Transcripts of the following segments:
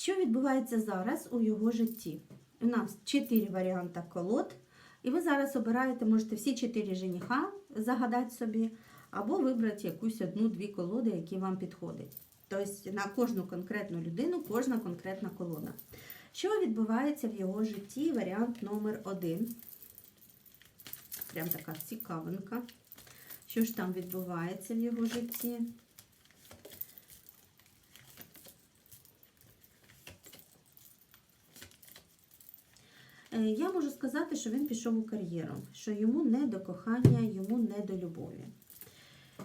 Що відбувається зараз у його житті? У нас чотири варіанти колод, і ви зараз обираєте, можете всі чотири жениха загадати собі, або вибрати якусь одну-дві колоди, які вам підходять. Тобто на кожну конкретну людину кожна конкретна колода. Що відбувається в його житті? Варіант номер один. Прям така цікавинка. Що ж там відбувається в його житті? Я можу сказати, що він пішов у кар'єру, що йому не до кохання, йому не до любові.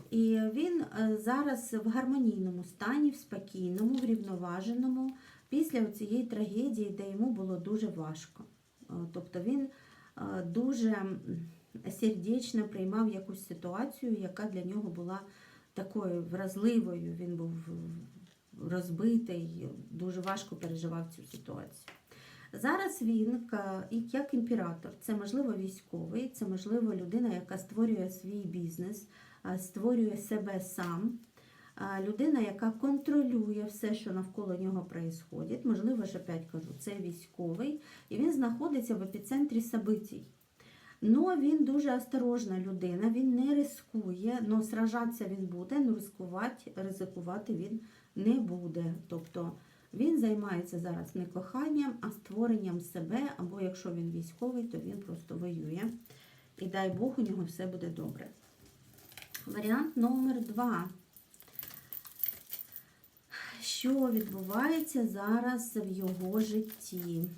І він е, зараз в гармонійному стані, в спокійному, врівноваженому, після цієї трагедії, де йому було дуже важко. Е, Тобто він е, дуже сердечно приймав якусь ситуацію, яка для нього була такою вразливою. Він був розбитий, дуже важко переживав цю ситуацію. Зараз він як імператор, це можливо військовий, це можливо людина, яка створює свій бізнес, створює себе сам. Людина, яка контролює все, що навколо нього відбувається. Можливо, ж опять кажу, це військовий, і він знаходиться в епіцентрі событий. Но він дуже осторожна людина, він не рискує, але сражатися він буде, але ризикувати він не буде. Тобто він займається зараз не коханням, а створенням себе, або якщо він військовий, то він просто воює. І дай Бог, у нього все буде добре. Варіант номер два. Що відбувається зараз в його житті?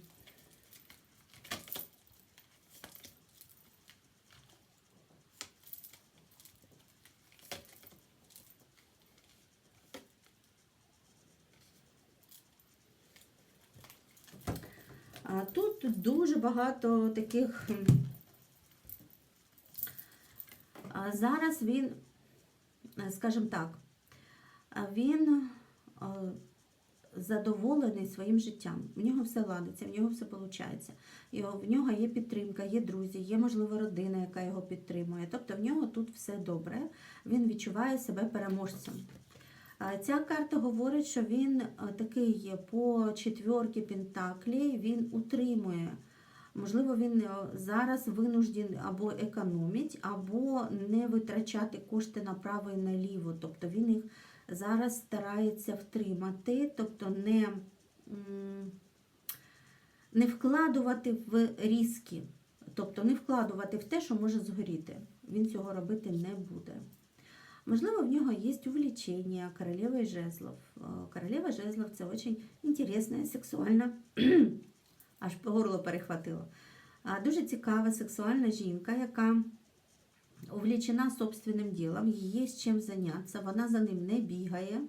Тут дуже багато таких. Зараз він, е, скажімо так, він е, задоволений своїм життям. В нього все ладиться, в нього все виходить. І в нього є підтримка, є друзі, є, можливо, родина, яка його підтримує. Тобто в нього тут все добре, він відчуває себе переможцем. Ця карта говорить, що він е, такий по четвірки Пентаклі, він утримує. Можливо, він е, зараз винужден або економить, або не витрачати кошти направо і наліво. Тобто він їх зараз старається втримати, тобто не, не вкладувати в різки, тобто не вкладувати в те, що може згоріти. Він цього робити не буде. Можливо, в нього є увлечение королевой жезлов. Е, Королева жезлов це дуже інтересна, сексуальна, аж по горло перехватило. Дуже цікава сексуальна жінка, яка увлечена собственним ділом, їй є з чим зайнятися, вона за ним не бігає,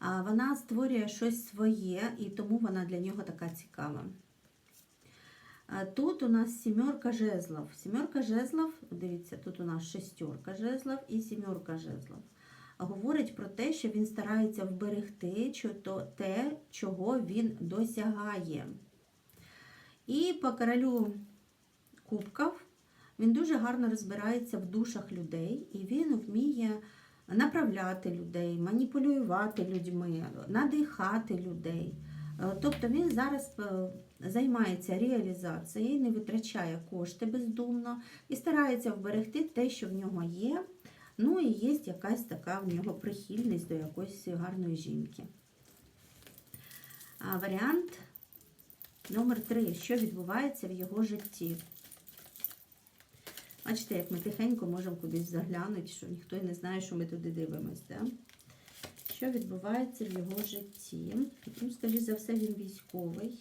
вона створює щось своє, і тому вона для нього така цікава. А Тут у нас сімерка жезлов. Сімерка жезлов, дивіться, тут у нас шестерка жезлов і сімерка жезлов. Говорить про те, що він старається вберегти те, чого він досягає. І по королю кубків він дуже гарно розбирається в душах людей, і він вміє направляти людей, маніпулювати людьми, надихати людей. Е, Тобто він зараз е, займається реалізацією, не витрачає кошти бездумно і старається вберегти те, що в нього є. Ну і є якась така в нього прихильність до якоїсь гарної жінки. А варіант номер три. Що відбувається в його житті? Бачите, як ми тихенько можемо кудись заглянути, що ніхто не знає, що ми туди дивимося. Да? Що відбувається в його житті? Ну, скоріше за все, він військовий.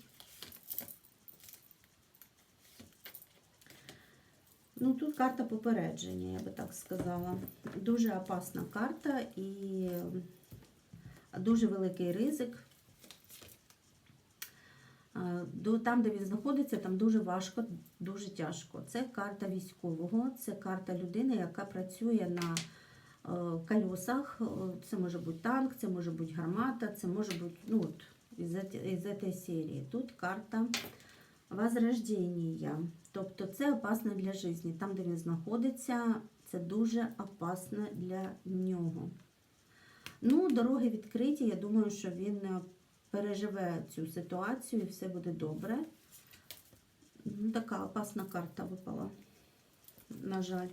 Ну, тут карта попередження, я би так сказала. Дуже опасна карта і дуже великий ризик. Там, де він знаходиться, там дуже важко, дуже тяжко. Це карта військового, це карта людини, яка працює на колесах. Е, Це може бути танк, це може бути гармата, це може бути ну, от, із, із цієї серії. Тут карта возрождення. Тобто це опасно для життя. Там, де він знаходиться, це дуже опасно для нього. Ну, дороги відкриті. Я думаю, що він е, переживе цю ситуацію і все буде добре. Ну, Така опасна карта випала, на жаль.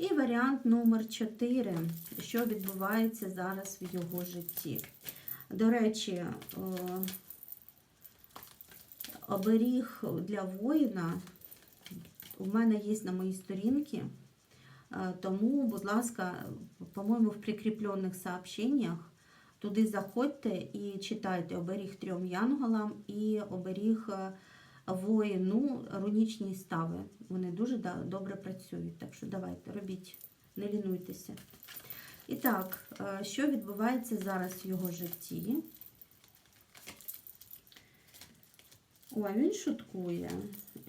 І варіант номер 4, що відбувається зараз в його житті. До речі, оберіг для воїна у мене є на моїй сторінці. Е, Тому, будь ласка, по-моєму, в прикріплених сообщеннях туди заходьте і читайте оберіг трьом янголам і оберіг е, воїну рунічні стави. Вони дуже добре працюють. Так що давайте, робіть, не лінуйтеся. І так, е, що відбувається зараз в його житті? Ой, він шуткує,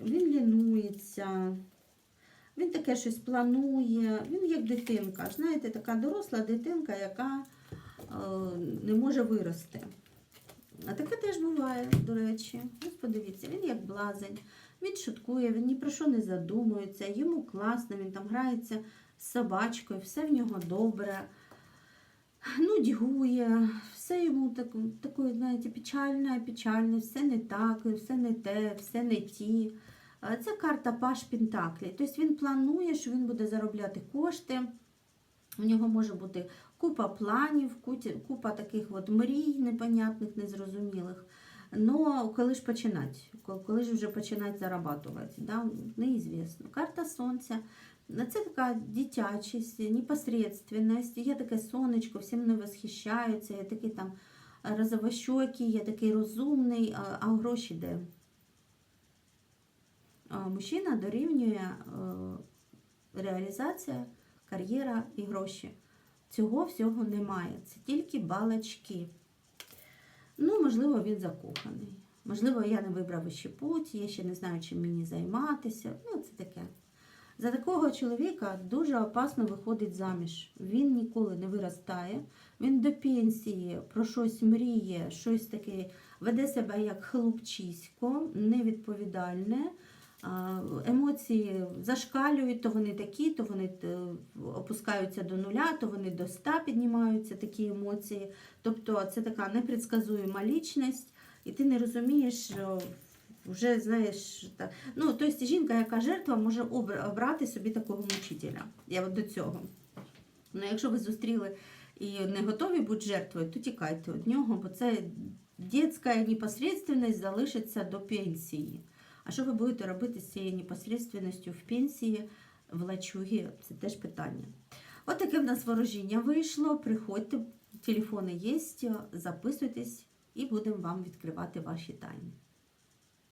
він лінується, він таке щось планує, він як дитинка. Знаєте, така доросла дитинка, яка е, не може вирости. А таке теж буває, до речі. Ось подивіться, він блазень, він шуткує, він ні про що не задумується, йому класно, він там грається з собачкою, все в нього добре. Нудьгує, все йому так, такое, знаєте, печальне, печальне, все не так, все не те, все не ті. Це карта Паш Пентаклі. Тобто він планує, що він буде заробляти кошти. У нього може бути купа планів, купа таких от мрій непонятних, незрозумілих. Но коли ж починати? Коли ж вже починати зарабатувати? Да? Неізвісно. Карта Сонця. Це така дитячість, непосредственність. Є таке сонечко, всі мною восхищаються, я такий там розовощокий, я такий розумний, а, а гроші де? Мужчина дорівнює е, реалізація, кар'єра і гроші. Цього всього немає. Це тільки балачки. Ну, можливо, він закоханий. Можливо, я не вибрав ще путь, я ще не знаю, чим мені займатися. Ну, це таке. За такого чоловіка дуже опасно виходить заміж. Він ніколи не виростає, він до пенсії про щось мріє, щось таке веде себе як хлопчисько, невідповідальне. Емоції зашкалюють, то вони такі, то вони е, опускаються до нуля, то вони до 100 піднімаються такі емоції. Тобто це така непредсказуєма лічність, і ти не розумієш, що вже знаєш, так. ну тобто жінка, яка жертва, може обрати собі такого мучителя. Я от до цього. Ну, якщо ви зустріли і не готові бути жертвою, то тікайте від нього, бо це дитяча непосредственність залишиться до пенсії. А що ви будете робити з цією непосредственністю в пенсії, в лачугі? Це теж питання. От таке в нас ворожіння вийшло. Приходьте, телефони є, записуйтесь і будемо вам відкривати ваші тайни.